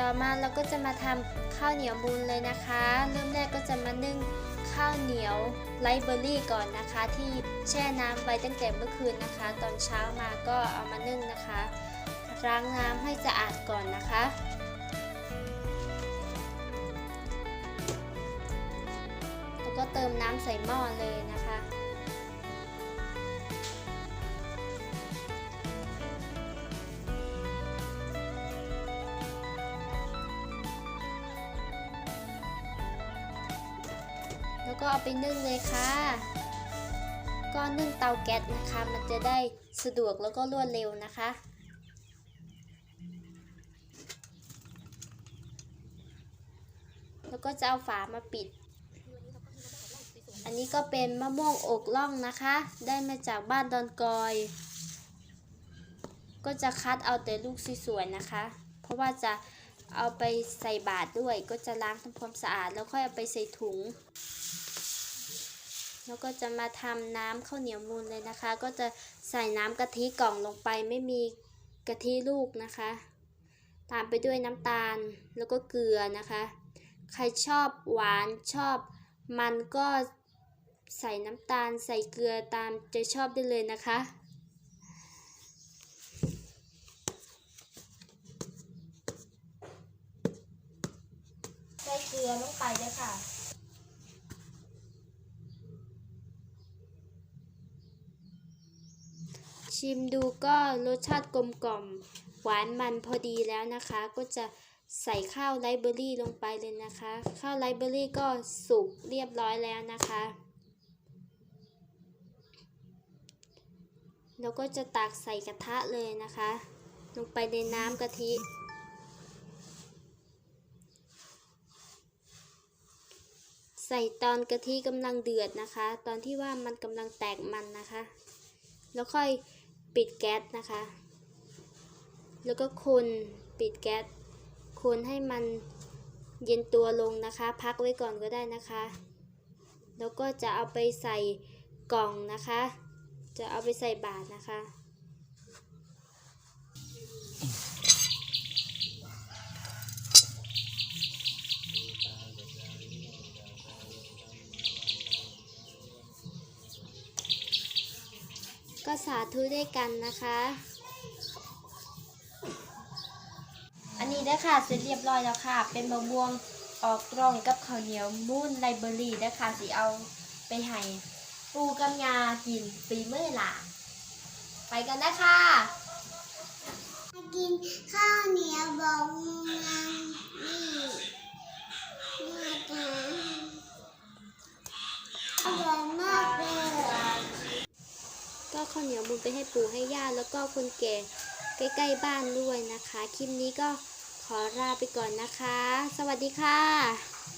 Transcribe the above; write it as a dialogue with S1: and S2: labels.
S1: ต่อมาเราก็จะมาทำข้าวเหนียวมูนเลยนะคะ เริ่มแรกก็จะมานึ่งข้าวเหนียวไรเบอร์รี่ก่อนนะคะ ที่แช่น้ำไว้ตั้งแต่เมื่อคืนนะคะ ตอนเช้ามาก็เอามานึ่งนะคะล้างน้ำให้สะอาดก่อนนะคะ แล้วก็เติมน้ำใส่หม้อเลยนะคะ แล้วก็เอาไปนึ่งเลยค่ะ ก็นึ่งเตาแก๊สนะคะ มันจะได้สะดวกแล้วก็รวดเร็วนะคะ แล้วก็จะเอาฝามาปิด อันนี้ก็เป็นมะม่วงอกล่องนะคะ ได้มาจากบ้านดอนกอย ก็จะคัดเอาแต่ลูกสวยๆนะคะ เพราะว่าจะเอาไปใส่บาตรด้วยก็จะล้างทำความสะอาดแล้วค่อยเอาไปใส่ถุง แล้วก็จะมาทำน้ำข้าวเหนียวมูนเลยนะคะ ก็จะใส่น้ำกะทิกล่องลงไปไม่มีกะทิลูกนะคะ ตามไปด้วยน้ำตาลแล้วก็เกลือนะคะ ใครชอบหวานชอบมันก็ใส่น้ำตาลใส่เกลือตามใจชอบได้เลยนะคะ ใส่เกลือลงไปเลยค่ะ ชิมดูก็รสชาติกลมกล่อม หวานมันพอดีแล้วนะคะ ก็จะใส่ข้าวไรซ์เบอร์รี่ลงไปเลยนะคะ ข้าวไรซ์เบอร์รี่ก็สุกเรียบร้อยแล้วนะคะ แล้วก็จะตักใส่กระทะเลยนะคะ ลงไปในน้ำกะทิ ใส่ตอนกะทิกำลังเดือดนะคะ ตอนที่ว่ามันกำลังแตกมันนะคะ แล้วค่อย ปิดแก๊สนะคะ แล้วก็คนปิดแก๊สคนให้มันเย็นตัวลงนะคะ พักไว้ก่อนก็ได้นะคะ แล้วก็จะเอาไปใส่กล่องนะคะ จะเอาไปใส่บาตรนะคะ ก็สาธุด้วยกันนะคะ อันนี้ได้ค่ะเสร็จเรียบร้อยแล้วค่ะ เป็นมะม่วงออกกล่องกับข้าวเหนียวมูนไลเบอรี่ได้อค่ะสิเอาไปให้ปูกับยากินฝีเมื่อหลานไปกันนะคะ
S2: กินข้าวเหนียวบองนังนี่นี่ค่ะอร่อยมากเลย
S1: ก็ข้าวเหนียวมูลไปให้ปู่ให้ย่าแล้วก็คนแก่ใกล้ๆบ้านด้วยนะคะ คลิปนี้ก็ขอลาไปก่อนนะคะ สวัสดีค่ะ